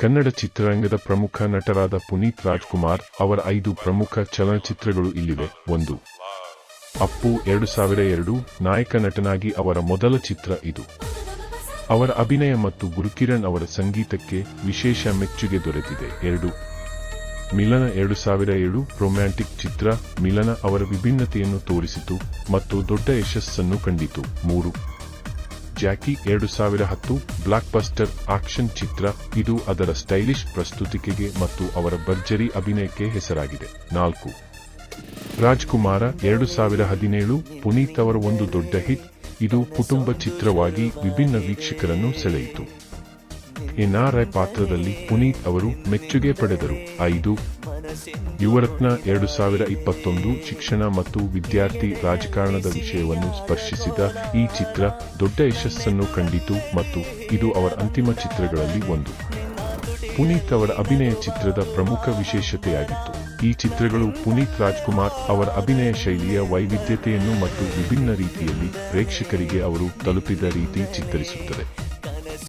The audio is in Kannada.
ಕನ್ನಡ ಚಿತ್ರರಂಗದ ಪ್ರಮುಖ ನಟರಾದ ಪುನೀತ್ ರಾಜ್ಕುಮಾರ್ ಅವರ ಐದು ಪ್ರಮುಖ ಚಲನಚಿತ್ರಗಳು ಇಲ್ಲಿವೆ. ಒಂದು. ಅಪ್ಪು ಎರಡು ಸಾವಿರ ಎರಡು, ನಾಯಕ ನಟನಾಗಿ ಅವರ ಮೊದಲ ಚಿತ್ರ ಇದು. ಅವರ ಅಭಿನಯ ಮತ್ತು ಗುರುಕಿರಣ್ ಅವರ ಸಂಗೀತಕ್ಕೆ ವಿಶೇಷ ಮೆಚ್ಚುಗೆ ದೊರೆತಿದೆ. ಎರಡು. ಮಿಲನ ಎರಡು ಸಾವಿರ ಏಳು ರೊಮ್ಯಾಂಟಿಕ್ ಚಿತ್ರ ಮಿಲನ ಅವರ ವಿಭಿನ್ನತೆಯನ್ನು ತೋರಿಸಿತು ಮತ್ತು ದೊಡ್ಡ ಯಶಸ್ಸನ್ನು ಕಂಡಿತು. ಮೂರು. ಜಾಕಿ ಎರಡು ಸಾವಿರ ಹತ್ತು ಬ್ಲಾಕ್ ಬಸ್ಟರ್ ಆಕ್ಷನ್ ಚಿತ್ರ. ಇದು ಅದರ ಸ್ಟೈಲಿಶ್ ಪ್ರಸ್ತುತಿಕೆಗೆ ಮತ್ತು ಅವರ ಭರ್ಜರಿ ಅಭಿನಯಕ್ಕೆ ಹೆಸರಾಗಿದೆ. ನಾಲ್ಕು. ರಾಜ್ಕುಮಾರ ಎರಡು ಸಾವಿರ ಹದಿನೇಳು ಪುನೀತ್ ಅವರ ಒಂದು ದೊಡ್ಡ ಹಿಟ್. ಇದು ಕುಟುಂಬ ಚಿತ್ರವಾಗಿ ವಿಭಿನ್ನ ವೀಕ್ಷಕರನ್ನು ಸೆಳೆಯಿತು. ಎನ್ಆರ್ಐ ಪಾತ್ರದಲ್ಲಿ ಪುನೀತ್ ಅವರು ಮೆಚ್ಚುಗೆ ಪಡೆದರು. ಐದು. ಯುವರತ್ನ ಎರಡು ಸಾವಿರ ಇಪ್ಪತ್ತೊಂದು ಶಿಕ್ಷಣ ಮತ್ತು ವಿದ್ಯಾರ್ಥಿ ರಾಜಕಾರಣದ ವಿಷಯವನ್ನು ಸ್ಪರ್ಶಿಸಿದ ಈ ಚಿತ್ರ ದೊಡ್ಡ ಯಶಸ್ಸನ್ನು ಕಂಡಿತು ಮತ್ತು ಇದು ಅವರ ಅಂತಿಮ ಚಿತ್ರಗಳಲ್ಲಿ ಒಂದು. ಪುನೀತ್ ಅವರ ಅಭಿನಯ ಚಿತ್ರದ ಪ್ರಮುಖ ವಿಶೇಷತೆಯಾಗಿತ್ತು. ಈ ಚಿತ್ರಗಳು ಪುನೀತ್ ರಾಜ್ಕುಮಾರ್ ಅವರ ಅಭಿನಯ ಶೈಲಿಯ ವೈವಿಧ್ಯತೆಯನ್ನು ಮತ್ತು ವಿಭಿನ್ನ ರೀತಿಯಲ್ಲಿ ಪ್ರೇಕ್ಷಕರಿಗೆ ಅವರು ತಲುಪಿದ ರೀತಿ ಚಿತ್ರಿಸುತ್ತದೆ